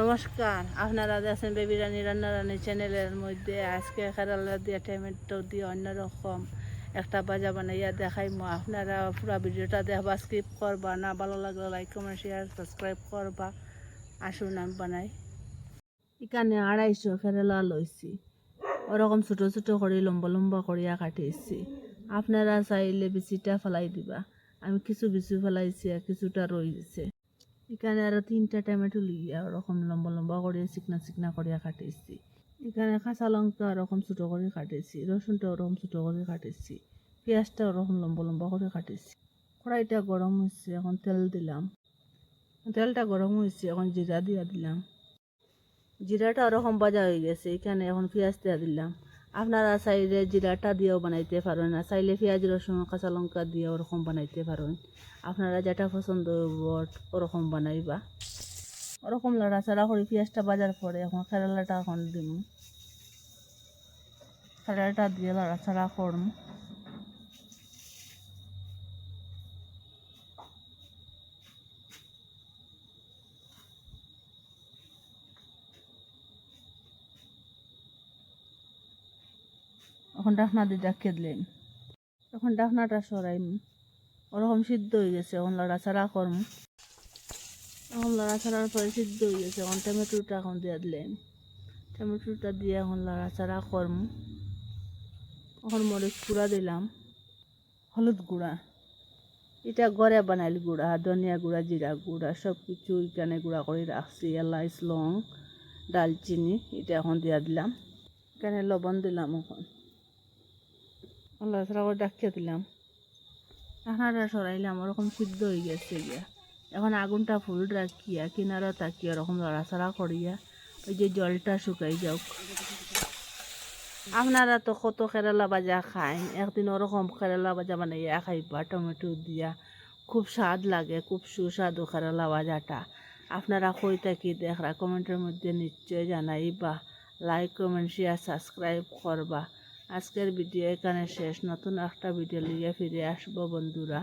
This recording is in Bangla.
নমস্কার, আপনারা দেখছেন বেবি রানী, রান্না রানী চ্যানেলের মধ্যে, আজকে কেরালা দিয়ে টমেটো দিয়ে অন্যরকম একটা বাজা বানাইয়া দেখাইমো। আপনারা পুরো ভিডিওটা দেখবা স্কিপ করবা, না ভালো লাগলে লাইক কমেন্ট শেয়ার সাবস্ক্রাইব করবা। আসুন আমি বানাই। এখানে আড়াইশো কেরালা লইছি। ওরকম ছোটো ছোটো করে, লম্বা লম্বা করিয়া কাটিয়েছি। আপনারা চাইলে বেশিটা ফেলাই দিবা। আমি কিছু বেশি ফেলাইছি আর কিছুটা রয়েছে এখানে আরও তিনটা টমেটো লিয়া ওরকম লম্বা লম্বা করে, চিকনা চিকনা করিয়া কাটিয়েছি এখানে কাঁচা লঙ্কা ওরকম ছোটো করে কাটিয়েছি রসুনটা ওরকম ছোটো করে কাটিয়েছি পেঁয়াজটা ওরকম লম্বা লম্বা করে কাটিয়েছি কড়াইটা গরম হয়েছে, এখন তেল দিলাম। তেলটা গরম হয়েছে, এখন জিরা দিয়া দিলাম। জিরাটা ওরকম ভাজা হয়ে গেছে, এখানে এখন পেঁয়াজ দিয়া দিলাম। আপনারা চাইলে জিরাটা দিয়েও বানাইতে পারেন আর চাইলে পেঁয়াজ, রসুন, কাঁচা লঙ্কা দিয়ে ওরকম বানাইতে পারেন আপনারা যেটা পছন্দ ওরকম বানাইবা। ওরকম লড়াচড়া করে পেঁয়াজটা বাজার পরে এখন কেরালাটা এখন দিম। কেরালাটা দিয়ে লড়াচড়া করম। এখন ডাকনা দিয়ে ডাকিয়ে দিলেন। তখন ডাকনাটা সরাইম। ওরকম সিদ্ধ হয়ে গেছে, এখন লড়া লড়াছাড়া করম। এখন লড়াছাড়ার পরে সিদ্ধ হয়ে গেছে, এখন টমেটোটা এখন দিয়ে দিলেন। টমেটোটা দিয়ে এখন লড়া লড়াছাড়া করম। এখন মরিচ গুঁড়া দিলাম। হলুদ গুঁড়া। এটা গড়ে বানাইল গুঁড়া, ধনিয়া গুঁড়া, জিরা গুঁড়া সব কিছু এখানে গুঁড়া করে রাখছি। এলাইচ, লং, ডালচিনি, এটা এখন দিয়া দিলাম। এখানে লবণ দিলাম এখন। লড়াছাড়া করে ডাকিয়ে দিলাম। ঢাকনাটা সরাইলাম, ওরকম সিদ্ধ হয়ে গেছে গিয়া। এখন আগুনটা ফুল রাখিয়া, কিনারা তাকিয়া ওরকম লড়াছাড়া করিয়া, ওই যে জলটা শুকাই যাওক আপনারা তো কত কেরালা বাজা খায়, একদিন ওরকম কেরালা বাজা বানাইয়া খাইবা, টমেটো দিয়া। খুব স্বাদ লাগে, খুব সুস্বাদু কেরালা বাজাটা আপনারা কই থাকি দেখরা কমেন্টের মধ্যে নিশ্চয় জানাইবা লাইক কমেন্ট শেয়ার সাবস্ক্রাইব করবা। আজকের ভিডিও এখানে শেষ। নতুন একটা ভিডিও লিয়ে ফিরে আসব বন্ধুরা।